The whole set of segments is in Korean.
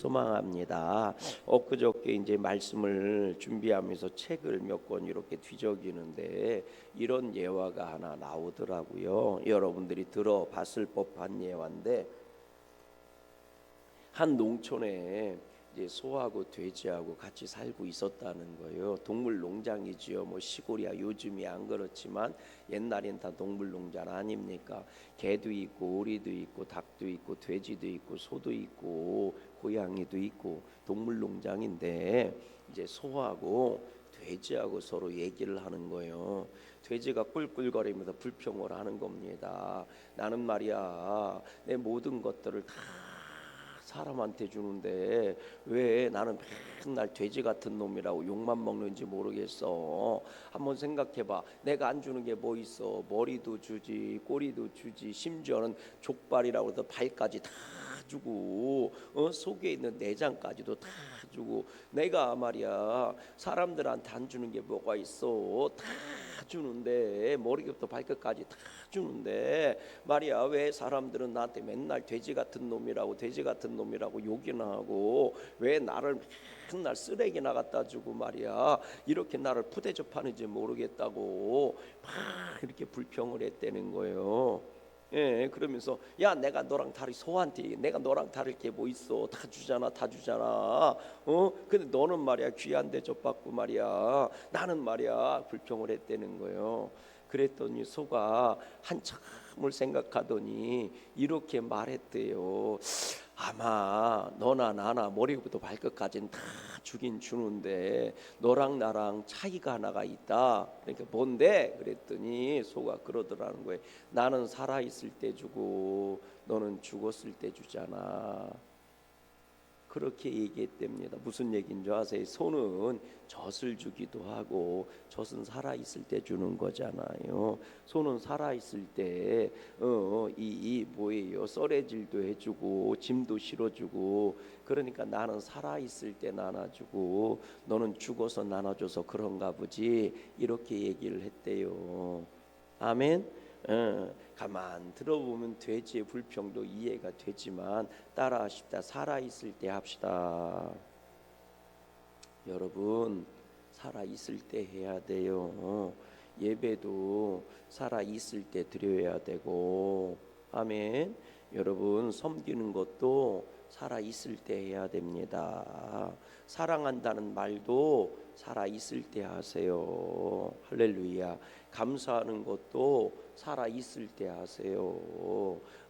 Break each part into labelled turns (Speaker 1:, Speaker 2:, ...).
Speaker 1: 소망합니다. 엊그저께 이제 말씀을 준비하면서 책을 몇 권 이렇게 뒤적이는데 이런 예화가 하나 나오더라고요. 여러분들이 들어봤을 법한 예화인데 한 농촌에 이제 소하고 돼지하고 같이 살고 있었다는 거예요. 동물 농장이지요. 뭐 시골이야 요즘이 안 그렇지만 옛날엔 다 동물 농장 아닙니까? 개도 있고 오리도 있고 닭도 있고 돼지도 있고 소도 있고 고양이도 있고 동물 농장인데 이제 소하고 돼지하고 서로 얘기를 하는 거예요. 돼지가 꿀꿀거리면서 불평을 하는 겁니다. 나는 말이야 내 모든 것들을 다 사람한테 주는데 왜 나는 맨날 돼지 같은 놈이라고 욕만 먹는지 모르겠어. 한번 생각해봐. 내가 안 주는 게 뭐 있어? 머리도 주지, 꼬리도 주지, 심지어는 족발이라고 해서 발까지 다 주고, 어? 속에 있는 내장까지도 다 주고. 내가 말이야 사람들한테 안 주는 게 뭐가 있어? 다 주는데 머리부터 발끝까지 다 주는데 말이야 왜 사람들은 나한테 맨날 돼지 같은 놈이라고 돼지 같은 놈이라고 욕이나 하고 왜 나를 맨날 쓰레기나 갖다 주고 말이야 이렇게 나를 푸대접하는지 모르겠다고 막 이렇게 불평을 했다는 거예요. 예, 그러면서 야 내가 너랑 다르 소한테 내가 너랑 다를 게 뭐 있어? 다 주잖아 다 주잖아. 어? 근데 너는 말이야 귀한 대접 받고 말이야. 나는 말이야 불평을 했다는 거예요. 그랬더니 소가 한참을 생각하더니 이렇게 말했대요 아마 너나 나나 머리부터 발끝까지는 다 주긴 주는데 너랑 나랑 차이가 하나가 있다. 그러니까 뭔데? 그랬더니 소가 그러더라는 거예요. 나는 살아 있을 때 주고 너는 죽었을 때 주잖아. 그렇게 얘기했답니다. 무슨 얘기인 줄 아세요? 소는 젖을 주기도 하고 젖은 살아 있을 때 주는 거잖아요. 소는 살아 있을 때이이 어, 이 뭐예요? 썰애질도 해주고 짐도 실어주고 그러니까 나는 살아 있을 때 나눠주고 너는 죽어서 나눠줘서 그런가 보지 이렇게 얘기를 했대요. 아멘. 어, 가만 들어보면 돼지의 불평도 이해가 되지만 따라 하십다 살아 있을 때 합시다. 여러분 살아 있을 때 해야 돼요. 예배도 살아 있을 때 드려야 되고 아멘. 여러분 섬기는 것도 살아 있을 때 해야 됩니다. 사랑한다는 말도 살아 있을 때 하세요. 할렐루야. 감사하는 것도 살아 있을 때 하세요.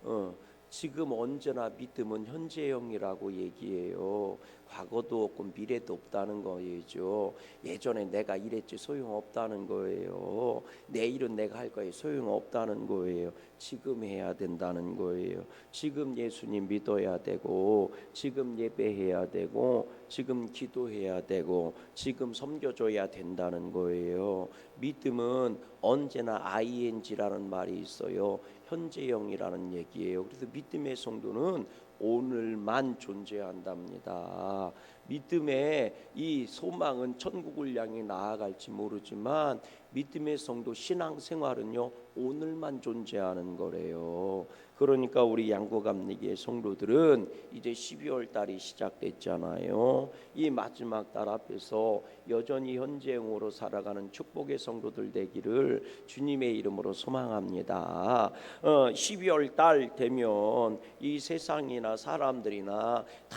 Speaker 1: 어, 지금 언제나 믿음은 현재형이라고 얘기해요. 과거도 없고 미래도 없다는 거예요. 예전에 내가 이랬지 소용없다는 거예요. 내일은 내가 할 거예요. 소용없다는 거예요. 지금 해야 된다는 거예요. 지금 예수님 믿어야 되고 지금 예배해야 되고 지금 기도해야 되고 지금 섬겨줘야 된다는 거예요. 믿음은 언제나 ing라는 말이 있어요. 현재형이라는 얘기예요. 그래서 믿음의 성도는 오늘만 존재한답니다. 믿음의 이 소망은 천국을 향해 나아갈지 모르지만 믿음의 성도 신앙생활은요 오늘만 존재하는 거래요. 그러니까 우리 양구감리교의 성도들은 이제 12월 달이 시작됐잖아요. 이 마지막 달 앞에서 여전히 현재형으로 살아가는 축복의 성도들 되기를 주님의 이름으로 소망합니다. 어, 12월 달 되면 이 세상이나 사람들이나 다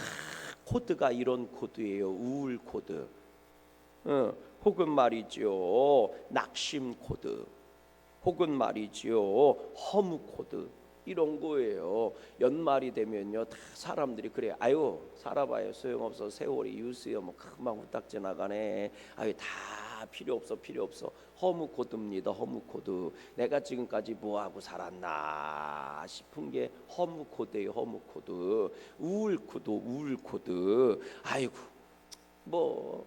Speaker 1: 코드가 이런 코드예요. 우울 코드. 어, 혹은 말이죠. 낙심 코드. 혹은 말이지요. 허무 코드. 이런 거예요. 연말이 되면요, 다 사람들이 그래. 아유, 살아봐요. 소용없어. 세월이 유수여 뭐 금방 후딱 지나가네. 아유, 다 필요 없어, 필요 없어. 허무 코드입니다. 허무 코드. 내가 지금까지 뭐 하고 살았나 싶은 게 허무 코드예요. 허무 코드. 우울 코드, 우울 코드. 아이고, 뭐,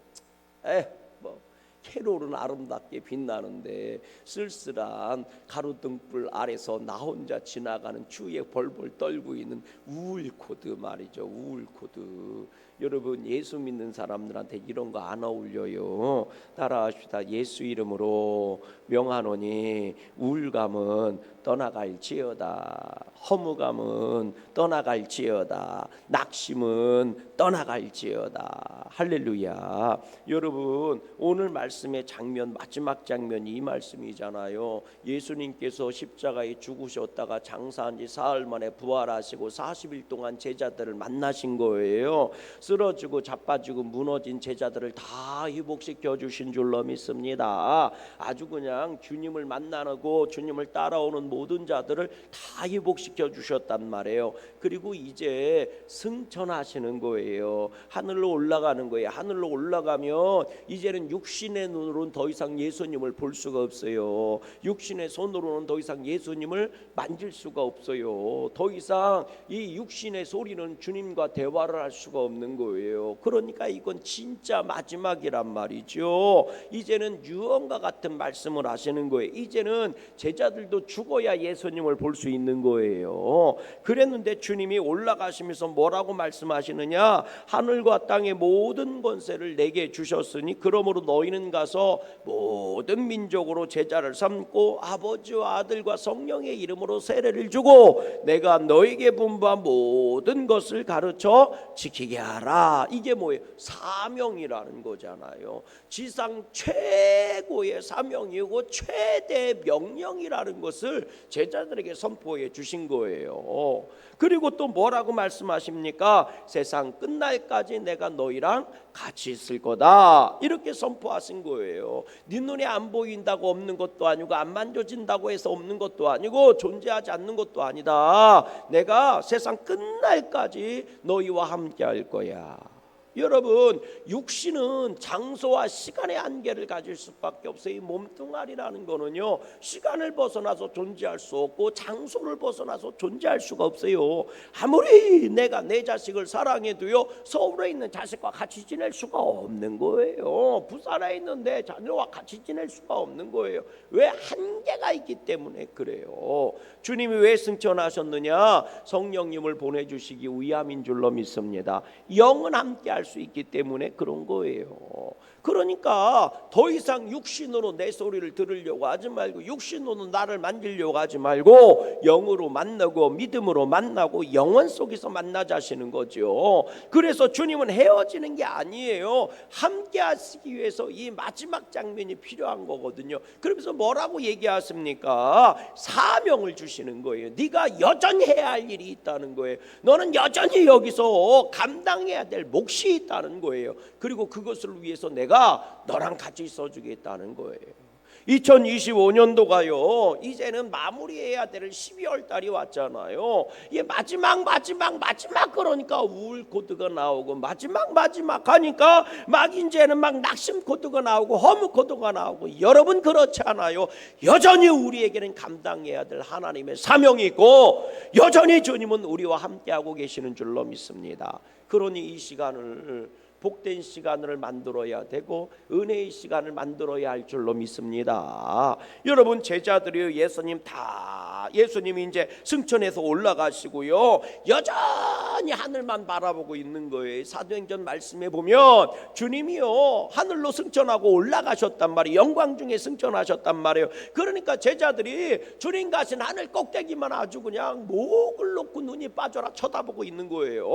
Speaker 1: 에, 뭐. 캐롤은 아름답게 빛나는데 쓸쓸한 가로등불 아래서 나 혼자 지나가는 추위에 벌벌 떨고 있는 우울 코드 말이죠. 우울 코드. 여러분 예수 믿는 사람들한테 이런 거 안 어울려요. 따라합시다. 예수 이름으로 명하노니 우울감은 떠나갈지어다. 허무감은 떠나갈지어다. 낙심은 떠나갈지어다. 할렐루야. 여러분, 오늘 말씀의 장면 마지막 장면이 이 말씀이잖아요. 예수님께서 십자가에 죽으셨다가 장사한 지 사흘 만에 부활하시고 40일 동안 제자들을 만나신 거예요. 쓰러지고 자빠지고 무너진 제자들을 다 회복시켜 주신 줄로 믿습니다. 아주 그냥 주님을 만나고 주님을 따라오는 모든 자들을 다 회복시켜 주셨단 말이에요. 그리고 이제 승천하시는 거예요. 하늘로 올라가는 거예요. 하늘로 올라가면 이제는 육신의 눈으로는 더 이상 예수님을 볼 수가 없어요. 육신의 손으로는 더 이상 예수님을 만질 수가 없어요. 더 이상 이 육신의 소리는 주님과 대화를 할 수가 없는 거예요. 그러니까 이건 진짜 마지막이란 말이죠. 이제는 유언과 같은 말씀을 하시는 거예요. 이제는 제자들도 죽어야 예수님을 볼 수 있는 거예요. 그랬는데 주님이 올라가시면서 뭐라고 말씀하시느냐? 하늘과 땅의 모든 권세를 내게 주셨으니 그러므로 너희는 가서 모든 민족으로 제자를 삼고 아버지와 아들과 성령의 이름으로 세례를 주고 내가 너에게 분부한 모든 것을 가르쳐 지키게 하라. 이게 뭐예요? 사명이라는 거잖아요. 지상 최고의 사명이고 최대 명령이라는 것을 제자들에게 선포해 주신 거예요. 그리고 또 뭐라고 말씀하십니까? 세상 끝날까지 내가 너희랑 같이 있을 거다. 이렇게 선포하신 거예요. 네 눈에 안 보인다고 없는 것도 아니고 안 만져진다고 해서 없는 것도 아니고 존재하지 않는 것도 아니다. 내가 세상 끝날까지 너희와 함께 할 거야. 할렐루야. 여러분 육신은 장소와 시간의 한계를 가질 수밖에 없어요. 이 몸뚱아리라는 거는요 시간을 벗어나서 존재할 수 없고 장소를 벗어나서 존재할 수가 없어요. 아무리 내가 내 자식을 사랑해도요 서울에 있는 자식과 같이 지낼 수가 없는 거예요. 부산에 있는 내 자녀와 같이 지낼 수가 없는 거예요. 왜 한계가 있기 때문에 그래요. 주님이 왜 승천하셨느냐? 성령님을 보내 주시기 위함인 줄로 믿습니다. 영은 함께 할수 있기 때문에 그런 거예요. 그러니까 더 이상 육신으로 내 소리를 들으려고 하지 말고 육신으로 나를 만지려고 하지 말고 영으로 만나고 믿음으로 만나고 영원 속에서 만나자시는 거죠. 그래서 주님은 헤어지는 게 아니에요. 함께 하시기 위해서 이 마지막 장면이 필요한 거거든요. 그러면서 뭐라고 얘기하십니까? 사명을 주시는 거예요. 네가 여전히 해야 할 일이 있다는 거예요. 너는 여전히 여기서 감당해야 될 몫이 있다는 거예요. 그리고 그것을 위해서 내가 너랑 같이 있어 주겠다는 거예요. 2025년도가요. 이제는 마무리해야 될 12월 달이 왔잖아요. 이게 마지막 마지막 마지막 그러니까 우울 코드가 나오고 마지막 마지막 하니까 막 이제는 막 낙심 코드가 나오고 허무 코드가 나오고 여러분 그렇지 않아요. 여전히 우리에게는 감당해야 될 하나님의 사명이 있고 여전히 주님은 우리와 함께하고 계시는 줄로 믿습니다. 그러니 이 시간을 복된 시간을 만들어야 되고 은혜의 시간을 만들어야 할 줄로 믿습니다. 여러분 제자들이 예수님 다 예수님이 이제 승천해서 올라가시고요. 여전히 하늘만 바라보고 있는 거예요. 사도행전 말씀에 보면 주님이요 하늘로 승천하고 올라가셨단 말이에요. 영광 중에 승천하셨단 말이에요. 그러니까 제자들이 주님 가신 하늘 꼭대기만 아주 그냥 목을 놓고 눈이 빠져라 쳐다보고 있는 거예요.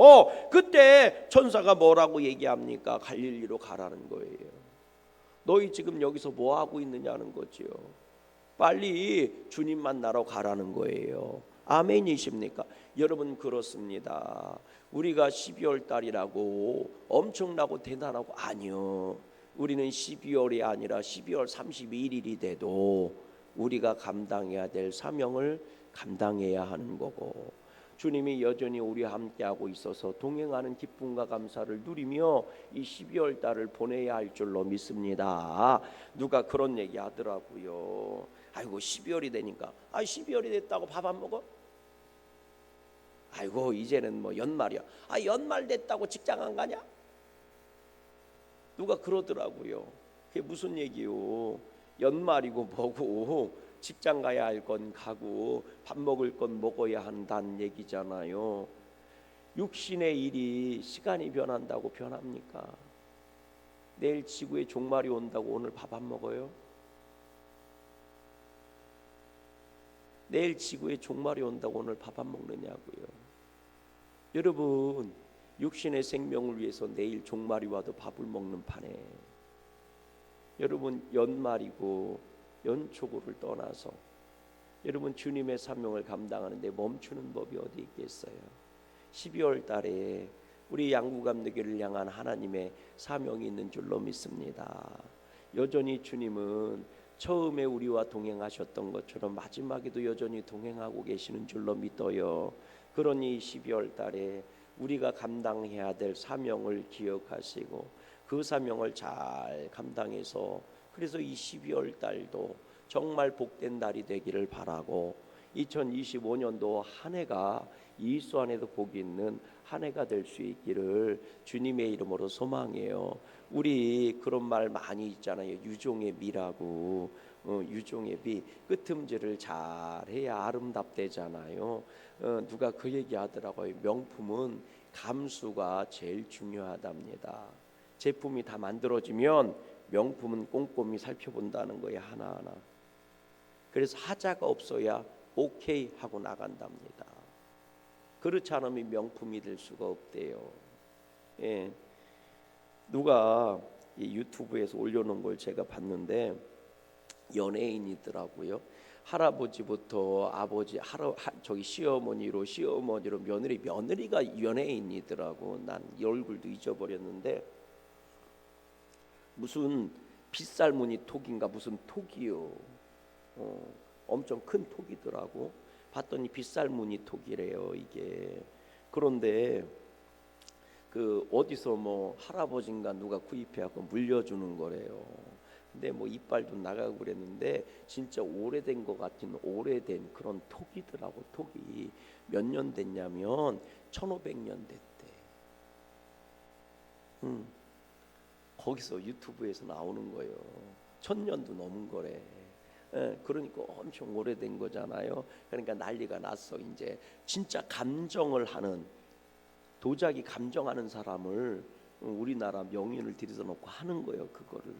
Speaker 1: 그때 천사가 뭐라고 얘기 합니까? 갈릴리로 가라는 거예요. 너희 지금 여기서 뭐 하고 있느냐는 거지요. 빨리 주님 만나러 가라는 거예요. 아멘이십니까? 여러분 그렇습니다. 우리가 12월 달이라고 엄청나고 대단하고 아니요. 우리는 12월이 아니라 12월 31일이 돼도 우리가 감당해야 될 사명을 감당해야 하는 거고 주님이 여전히 우리와 함께하고 있어서 동행하는 기쁨과 감사를 누리며 이 12월 달을 보내야 할 줄로 믿습니다. 누가 그런 얘기 하더라고요. 아이고 12월이 되니까 아 12월이 됐다고 밥 안 먹어? 아이고 이제는 뭐 연말이야. 아 연말 됐다고 직장 안 가냐? 누가 그러더라고요. 그게 무슨 얘기요? 연말이고 뭐고 직장 가야 할 건 가고 밥 먹을 건 먹어야 한다는 얘기잖아요. 육신의 일이 시간이 변한다고 변합니까? 내일 지구에 종말이 온다고 오늘 밥 안 먹어요? 내일 지구에 종말이 온다고 오늘 밥 안 먹느냐고요. 여러분 육신의 생명을 위해서 내일 종말이 와도 밥을 먹는 판에 여러분 연말이고 연초고를 떠나서 여러분 주님의 사명을 감당하는데 멈추는 법이 어디 있겠어요? 12월 달에 우리 양구 감독회를 향한 하나님의 사명이 있는 줄로 믿습니다. 여전히 주님은 처음에 우리와 동행하셨던 것처럼 마지막에도 여전히 동행하고 계시는 줄로 믿어요. 그러니 12월 달에 우리가 감당해야 될 사명을 기억하시고 그 사명을 잘 감당해서 그래서 이 12월 달도 정말 복된 달이 되기를 바라고 2025년도 한 해가 이수 안에도 복이 있는 한 해가 될 수 있기를 주님의 이름으로 소망해요. 우리 그런 말 많이 있잖아요. 유종의 미라고 어, 유종의 미 끄틈질을 잘 해야 아름답대잖아요. 어, 누가 그 얘기 하더라고요. 명품은 감수가 제일 중요하답니다. 제품이 다 만들어지면 명품은 꼼꼼히 살펴본다는 거예요 하나하나. 그래서 하자가 없어야 오케이 하고 나간답니다. 그렇지 않으면 명품이 될 수가 없대요. 예. 누가 이 유튜브에서 올려놓은 걸 제가 봤는데 연예인이더라고요. 할아버지부터 아버지, 할아, 하, 저기 시어머니로 시어머니로 며느리, 며느리가 연예인이더라고. 난이 얼굴도 잊어버렸는데 무슨 빗살무늬 톡인가 무슨 톡이요. 어, 엄청 큰 톡이더라고. 봤더니 빗살무늬 톡이래요 이게. 그런데 그 어디서 뭐 할아버지인가 누가 구입해갖고 물려주는 거래요. 근데 뭐 이빨도 나가고 그랬는데 진짜 오래된 것 같은 오래된 그런 톡이더라고 톡이 몇 년 됐냐면 1500년 됐대. 음. 거기서 유튜브에서 나오는 거예요. 천 년도 넘은 거래. 예, 그러니까 엄청 오래된 거잖아요. 그러니까 난리가 났어. 이제 진짜 감정을 하는 도자기 감정하는 사람을 우리나라 명인을 들여서 놓고 하는 거예요. 그거를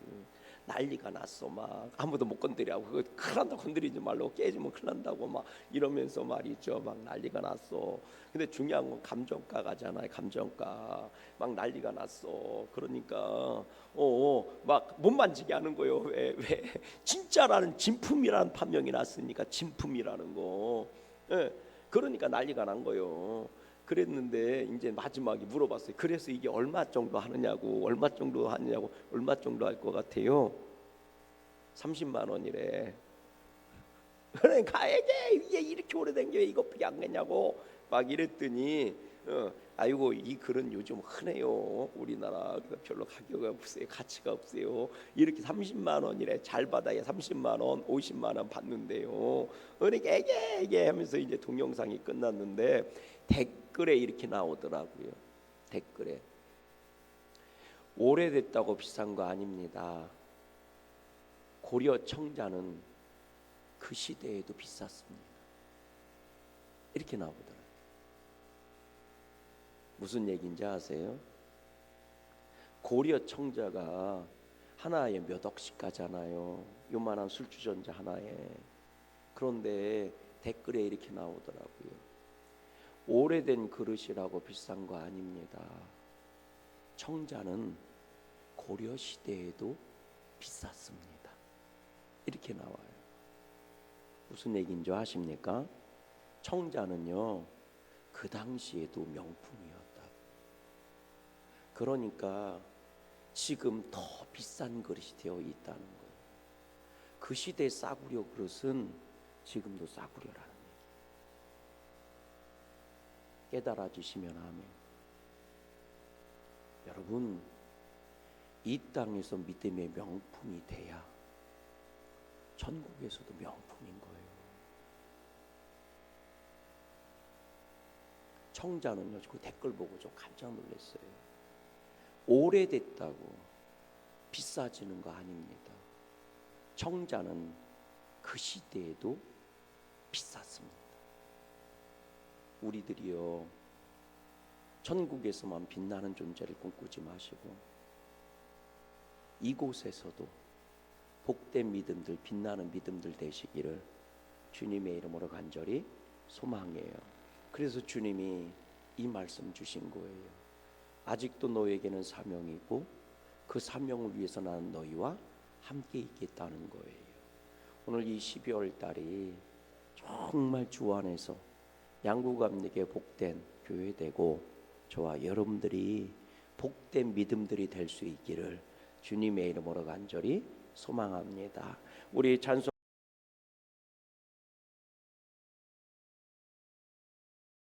Speaker 1: 난리가 났어. 막 아무도 못 건드리라고 그거 큰일 난다 건드리지 말라고 깨지면 큰일 난다고 막 이러면서 말이죠. 막 난리가 났어. 근데 중요한 건 감정가가잖아요. 감정가 막 난리가 났어. 그러니까 어막 못 만지게 하는 거예요. 왜 왜? 진짜라는 진품이라는 판명이 났으니까 진품이라는 거. 예. 그러니까 난리가 난 거예요. 그랬는데 이제 마지막에 물어봤어요. 그래서 이게 얼마 정도 하느냐고, 얼마 정도 하느냐고, 얼마 정도 할 것 같아요? 30만 원이래. 그러니까 이게 이게 이렇게 오래된 게 이것밖에 안 되냐고 막 이랬더니 어, 아이고 이 글은 요즘 흔해요 우리나라 그래서 별로 가격이 없어요 가치가 없어요 이렇게 30만 원이래 잘 받아야 30만 원 50만 원 받는데요 그러니까 이게 이게 하면서 이제 동영상이 끝났는데 댓 글에 이렇게 나오더라고요 댓글에 오래됐다고 비싼 거 아닙니다 고려 청자는 그 시대에도 비쌌습니다 이렇게 나오더라고요 무슨 얘기인지 아세요? 고려 청자가 하나에 몇 억씩 가잖아요. 요만한 술주전자 하나에. 그런데 댓글에 이렇게 나오더라고요. 오래된 그릇이라고 비싼 거 아닙니다. 청자는 고려 시대에도 비쌌습니다. 이렇게 나와요. 무슨 얘기인 줄 아십니까? 청자는요. 그 당시에도 명품이었다. 그러니까 지금 더 비싼 그릇이 되어 있다는 거예요. 그 시대 싸구려 그릇은 지금도 싸구려라는 얘기. 깨달아 주시면 아멘. 여러분 이 땅에서 믿음의 명품이 돼야 천국에서도 명품인 거예요. 청자는요, 그 댓글 보고 좀 깜짝 놀랐어요. 오래됐다고 비싸지는 거 아닙니다. 청자는 그 시대에도 비쌌습니다. 우리들이요, 천국에서만 빛나는 존재를 꿈꾸지 마시고, 이곳에서도 복된 믿음들, 빛나는 믿음들 되시기를 주님의 이름으로 간절히 소망해요. 그래서 주님이 이 말씀 주신 거예요. 아직도 너에게는 사명이 고 그 사명을 위해서 나는 너희와 함께 있겠다는 거예요. 오늘 이 12월 달이 정말 주 안에서 양구감에게 복된 교회 되고 저와 여러분들이 복된 믿음들이 될 수 있기를 주님의 이름으로 간절히 소망합니다. 우리 찬송